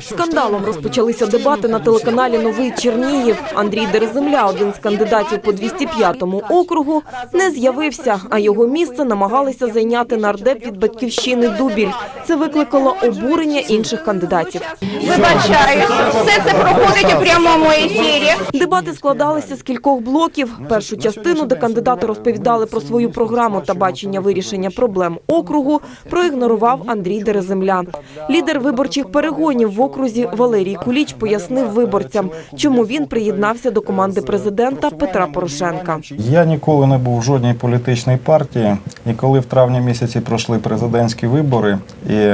Скандалом розпочалися дебати на телеканалі Новий Чернігів. Андрій Дереземля, один з кандидатів по 205-му округу, не з'явився, а його місце намагалися зайняти нардеп від батьківщини Дубіль. Це викликало обурення інших кандидатів. Вибачаюсь, все це проходить у прямому ефірі. Дебати складалися з кількох блоків. Першу частину, де кандидати розповідали про свою програму та бачення вирішення проблем округу, проігнорував Андрій Дереземля. Лідер виборчих перегонів окрузі Валерій Куліч пояснив виборцям, чому він приєднався до команди президента Петра Порошенка. Я ніколи не був в жодній політичній партії, і коли в травні місяці пройшли президентські вибори, і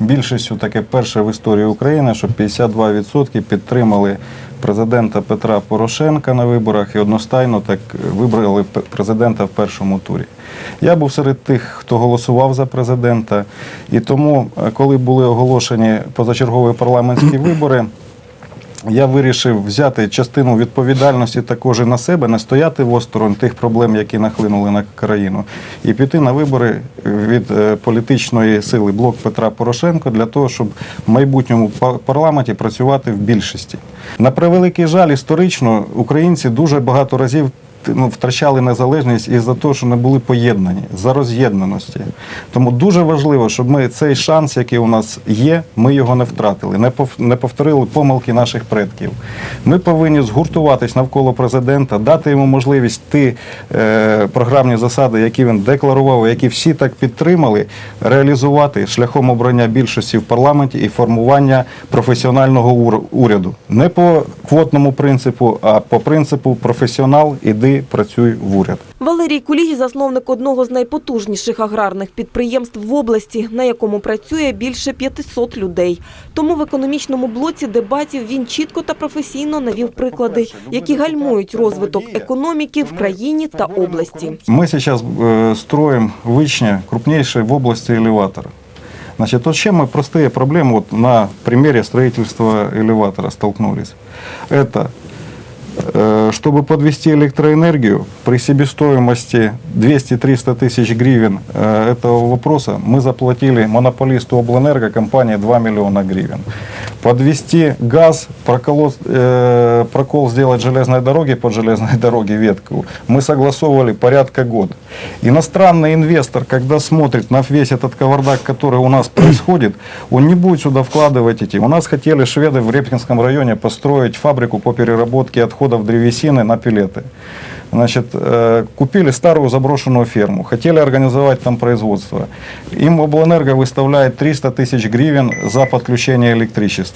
більшістю таке перше в історії України, що 52% підтримали президента Петра Порошенка на виборах і одностайно так вибрали президента в першому турі. Я був серед тих, хто голосував за президента, і тому, е, коли були оголошені позачергові парламентські вибори. Я вирішив взяти частину відповідальності також і на себе, не стояти в осторонь тих проблем, які нахлинули на країну, і піти на вибори від е, політичної сили блок Петра Порошенко для того, щоб в майбутньому па- парламенті працювати в більшості. На превеликий жаль, історично українці дуже багато разів. Ну, втрачали незалежність із-за того, що не були поєднані за роз'єднаності. Тому дуже важливо, щоб ми цей шанс, який у нас є, ми його не втратили, не повторили помилки наших предків. Ми повинні згуртуватись навколо президента, дати йому можливість ті е, програмні засади, які він декларував, які всі так підтримали, реалізувати шляхом обрання більшості в парламенті і формування професіонального уряду. Не по квотному принципу, а по принципу професіонал, іди працюй в уряд. Валерій Куліч – засновник одного з найпотужніших аграрних підприємств в області, на якому працює більше 500 людей. Тому в економічному блоці дебатів він чітко та професійно навів приклади, які гальмують розвиток економіки в країні та області. Мы сейчас э, строим в Ичне крупнейший в области элеватор. Значит, вот с чем мы простые проблемы вот на примере строительства элеватора столкнулись. Это э, чтобы подвести электроэнергию при себестоимости 200-300 тысяч гривен э, этого вопроса мы заплатили монополисту Облэнерго компании 2 миллиона гривен. Подвести газ, проколот, э, прокол сделать железной дороги под железной дороги ветку мы согласовывали порядка года. Иностранный инвестор, когда смотрит на весь этот кавардак, который у нас происходит, он не будет сюда вкладывать эти. У нас хотели шведы в Репкинском районе построить фабрику по переработке отходов древесины на пилеты. Значит, э, купили старую заброшенную ферму, хотели организовать там производство. Им Облэнерго выставляет 300 тысяч гривен за подключение электричества.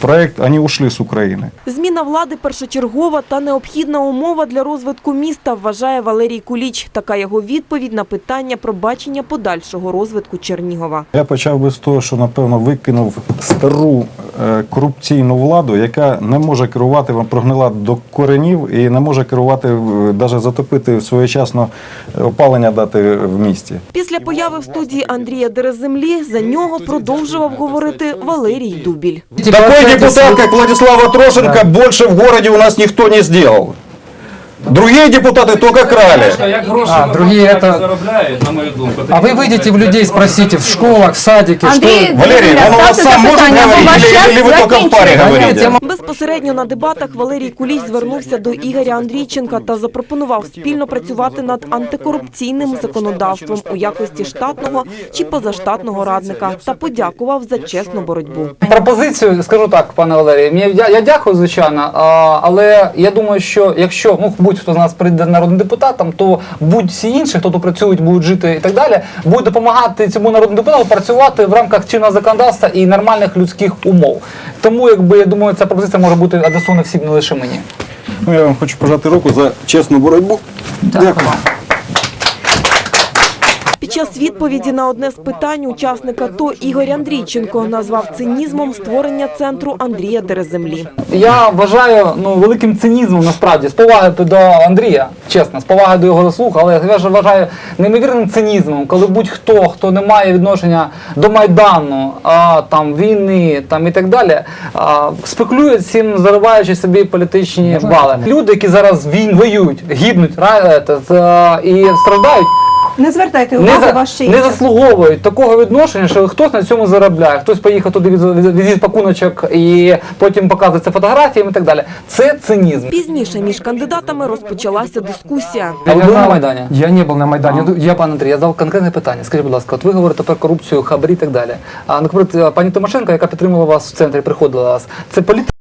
Проект, они ушли с Украины. Зміна влади першочергова та необхідна умова для розвитку міста, вважає Валерій Куліч. Така його відповідь на питання про бачення подальшого розвитку Чернігова. Я почав би з того, що напевно викинув стару е, корупційну владу, яка не може керувати, вона прогнила до коренів і не може керувати, навіть затопити своєчасно опалення дати в місті. Після появи в студії Андрія Дереземлі за нього продовжував говорити Валерій Дубіль. Такої депутат, як Владислава Трошенка, більше в місті у нас ніхто не сделал. Другие депутаты только крали. Як гроші А, в другие громаді это- заробляють, на мою думку. А вы выйдете в людей, спросите в школах, в садике, Андрій, что... Валерий, он у вас ставте сам может запитання, бо говорить, ваш или, час или вы только в паре закінчується. говорите? Нет, я Безпосередньо на дебатах Валерій Куліч звернувся до Ігоря Андрійченка та запропонував спільно працювати над антикорупційним законодавством у якості штатного чи позаштатного радника та подякував за чесну боротьбу. Пропозицію скажу так, пане Валерію. мені- Я, я дякую, звичайно, а, але я думаю, що якщо ну будь-хто з нас прийде народним депутатом, то будь-всі інші, хто тут працюють, будуть жити і так далі, будуть допомагати цьому народному депутату працювати в рамках чинного законодавства і нормальних людських умов. Тому, якби я думаю, ця пропозиція може бути адресована всім, не лише мені. Ну, я вам хочу пожати руку за чесну боротьбу. Дякую. Під час відповіді на одне з питань учасника ТО Ігор Андрійченко назвав цинізмом створення центру Андрія Дереземлі. Я вважаю ну великим цинізмом насправді з поваги до Андрія, чесно, з поваги до його заслуг, але я ж вважаю неймовірним цинізмом, коли будь-хто, хто не має відношення до майдану, а там війни, там і так далі, а, спекулює цим, зариваючи собі політичні бали. Люди, які зараз війн воюють, гибнуть е, та, і страждають. Не звертайте не, увагу, за- ваш ще не заслуговують такого відношення, що хтось на цьому заробляє, хтось поїхав туди від, від, візит пакуночок і потім показується фотографіями і так далі. Це цинізм. Пізніше між кандидатами розпочалася дискусія. А ви Я були на Майдані? Я не был на Майдане. Ну, Я пан Андрій, я задав конкретне питання. Скажіть, будь ласка, от ви говорите про корупцію, хабарі і так далі. А наприклад, пані Тимошенко, яка підтримувала вас в центрі, приходила до вас, це політик